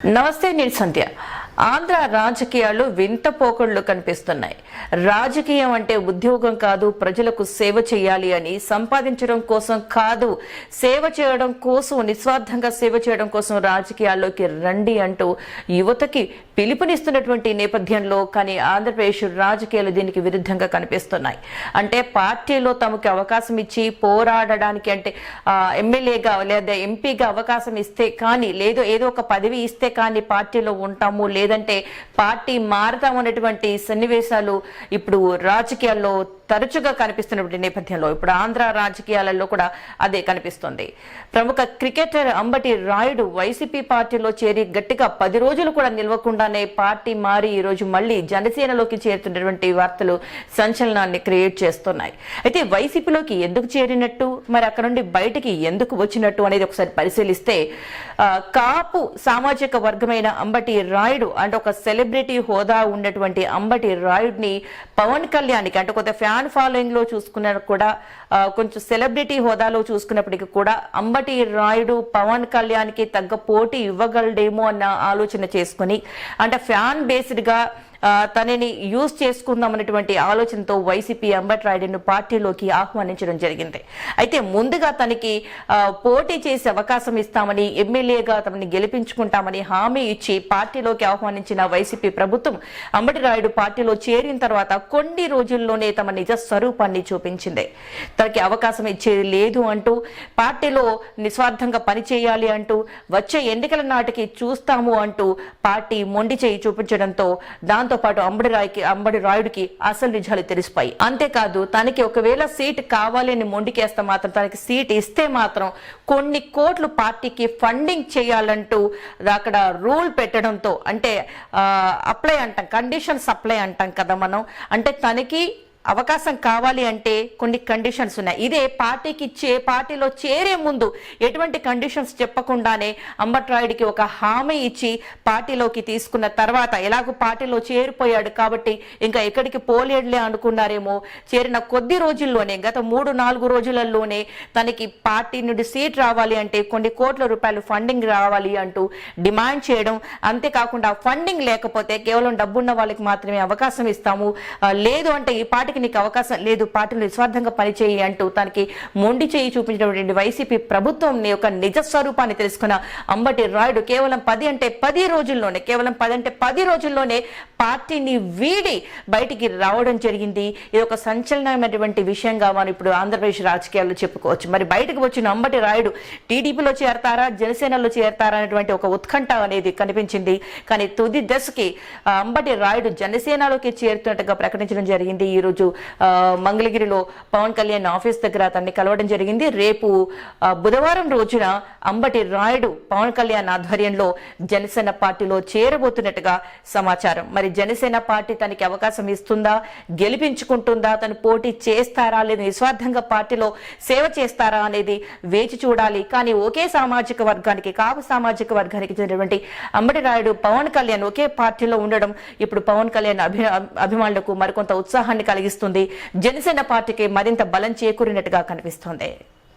નમસ્તે નીલસંધ્યા ఆంధ్ర రాజకీయాలు వింత పోకళ్ళు కనిపిస్తున్నాయి. రాజకీయం అంటే ఉద్యోగం కాదు ప్రజలకు సేవ చేయాలి అని సంపాదించడం కోసం కాదు. సేవ చేయడం కోసం నిస్వార్థంగా సేవ చేయడం కోసం రాజకీయాల్లోకి రండి అంటూ యువతకి పిలుపునిస్తున్నటువంటి నేపథ్యంలో కానీ ఆంధ్రప్రదేశ్ రాజకీయాలు దీనికి విరుద్ధంగా కనిపిస్తున్నాయి. అంటే పార్టీలో తమకు అవకాశం ఇచ్చి పోరాడడానికి అంటే ఎమ్మెల్యేగా లేదా ఎంపీగా అవకాశం ఇస్తే కానీ లేదో ఏదో ఒక పదవి ఇస్తే కానీ పార్టీలో ఉంటాము లేదంటే పార్టీ మారతాము అనేటువంటి సన్నివేశాలు ఇప్పుడు రాజకీయాల్లో తరచుగా కనిపిస్తున్నటువంటి నేపథ్యంలో. ఇప్పుడు ఆంధ్ర రాజకీయాలలో కూడా అదే కనిపిస్తుంది. ప్రముఖ క్రికెటర్ అంబటి రాయుడు వైసీపీ పార్టీలో చేరి గట్టిగా పది రోజులు కూడా నిలవకుండానే పార్టీ మారి ఈ రోజు మళ్ళీ జనసేనలోకి చేరుతున్నటువంటి వార్తలు సంచలనాన్ని క్రియేట్ చేస్తున్నాయి. అయితే వైసీపీలోకి ఎందుకు చేరినట్టు? మరి అక్కడ నుండి బయటికి ఎందుకు వచ్చినట్టు అనేది ఒకసారి పరిశీలిస్తే కాపు సామాజిక వర్గమైన అంబటి రాయుడు అంటే ఒక సెలబ్రిటీ హోదా ఉన్నటువంటి అంబటి రాయుడిని పవన్ కళ్యాణ్కి అంటే కొంత ఫ్యాన్ ఫాలోయింగ్లో చూసుకున్న కూడా కొంచెం సెలబ్రిటీ హోదాలో చూసుకున్నప్పటికీ కూడా అంబటి రాయుడు పవన్ కళ్యాణ్కి తగ్గ పోటీ ఇవ్వగలడేమో అన్న ఆలోచన చేసుకుని అంటే ఫ్యాన్ బేస్డ్గా తనని యూజ్ చేసుకుందామన్నటువంటి ఆలోచనతో వైసీపీ అంబట్రాయుడును పార్టీలోకి ఆహ్వానించడం జరిగింది. అయితే ముందుగా తనకి పోటీ చేసే అవకాశం ఇస్తామని ఎమ్మెల్యేగా తమని గెలిపించుకుంటామని హామీ ఇచ్చి పార్టీలోకి ఆహ్వానించిన వైసీపీ ప్రభుత్వం అంబటి రాయుడు పార్టీలో చేరిన తర్వాత కొన్ని రోజుల్లోనే తమ నిజ స్వరూపాన్ని చూపించింది. తనకి అవకాశం ఇచ్చేది లేదు అంటూ పార్టీలో నిస్వార్థంగా పనిచేయాలి అంటూ వచ్చే ఎన్నికల నాటికి చూస్తాము అంటూ పార్టీ మొండి చేయి చూపించడంతో దాంతో పాటు అంబడి రాయికి అంబడి రాయుడికి అసలు నిజాలు తెలిసిపోయి అంతేకాదు తనకి ఒకవేళ సీట్ కావాలి అని మొండికేస్తే మాత్రం తనకి సీట్ ఇస్తే మాత్రం కొన్ని కోట్లు పార్టీకి ఫండింగ్ చేయాలంటూ అక్కడ రూల్ పెట్టడంతో అంటే అప్లై అంటాం కండిషన్స్ సప్లై అంటాం కదా మనం. అంటే తనకి అవకాశం కావాలి అంటే కొన్ని కండిషన్స్ ఉన్నాయి. ఇదే పార్టీకి చే పార్టీలో చేరే ముందు ఎటువంటి కండిషన్స్ చెప్పకుండానే అంబట్రాయుడికి ఒక హామీ ఇచ్చి పార్టీలోకి తీసుకున్న తర్వాత ఎలాగో పార్టీలో చేరిపోయాడు కాబట్టి ఇంకా ఎక్కడికి పోలేడులే అనుకున్నారేమో. చేరిన కొద్ది రోజుల్లోనే గత మూడు నాలుగు రోజులలోనే తనకి పార్టీ నుండి సీట్ రావాలి అంటే కొన్ని కోట్ల రూపాయలు ఫండింగ్ రావాలి అంటూ డిమాండ్ చేయడం అంతేకాకుండా ఫండింగ్ లేకపోతే కేవలం డబ్బున్న వాళ్ళకి మాత్రమే అవకాశం ఇస్తాము. లేదు అంటే ఈ పార్టీకి నీకు అవకాశం లేదు పార్టీలో నిస్వార్థంగా పనిచేయి అంటూ తనకి మొండి చేయి చూపించినటువంటి వైసీపీ ప్రభుత్వం యొక్క నిజ స్వరూపాన్ని తెలుసుకున్న అంబటి రాయుడు కేవలం పది అంటే పది రోజుల్లోనే కేవలం పది అంటే పది రోజుల్లోనే పార్టీని వీడి బయటికి రావడం జరిగింది. ఇది ఒక సంచలనమైనటువంటి విషయంగా మనం ఇప్పుడు ఆంధ్రప్రదేశ్ రాజకీయాల్లో చెప్పుకోవచ్చు. మరి బయటకు వచ్చిన అంబటి రాయుడు టీడీపీలో చేరతారా జనసేనలో చేరతారా అనేటువంటి ఒక ఉత్కంఠ అనేది కనిపించింది. కానీ తుది దశకి అంబటి రాయుడు జనసేనలోకి చేరుతున్నట్టుగా ప్రకటించడం జరిగింది. ఈ రోజు ఈరోజు మంగళగిరిలో పవన్ కళ్యాణ్ ఆఫీస్ దగ్గర అతన్ని కలవడం జరిగింది. రేపు బుధవారం రోజున అంబటి రాయుడు పవన్ కళ్యాణ్ ఆధ్వర్యంలో జనసేన పార్టీలో చేరబోతున్నట్టుగా సమాచారం. మరి జనసేన పార్టీ తనకి అవకాశం ఇస్తుందా? గెలిపించుకుంటుందా? తను పోటీ చేస్తారా? లేదా నిస్వార్థంగా పార్టీలో సేవ చేస్తారా అనేది వేచి చూడాలి. కానీ ఒకే సామాజిక వర్గానికి కాపు సామాజిక వర్గానికి చెందినటువంటి అంబటి రాయుడు పవన్ కళ్యాణ్ ఒకే పార్టీలో ఉండడం ఇప్పుడు పవన్ కళ్యాణ్ అభిమానులకు మరికొంత ఉత్సాహాన్ని కలిగిస్తుంది. జనసేన పార్టీకి మరింత బలం చేకూరినట్టుగా కనిపిస్తోంది.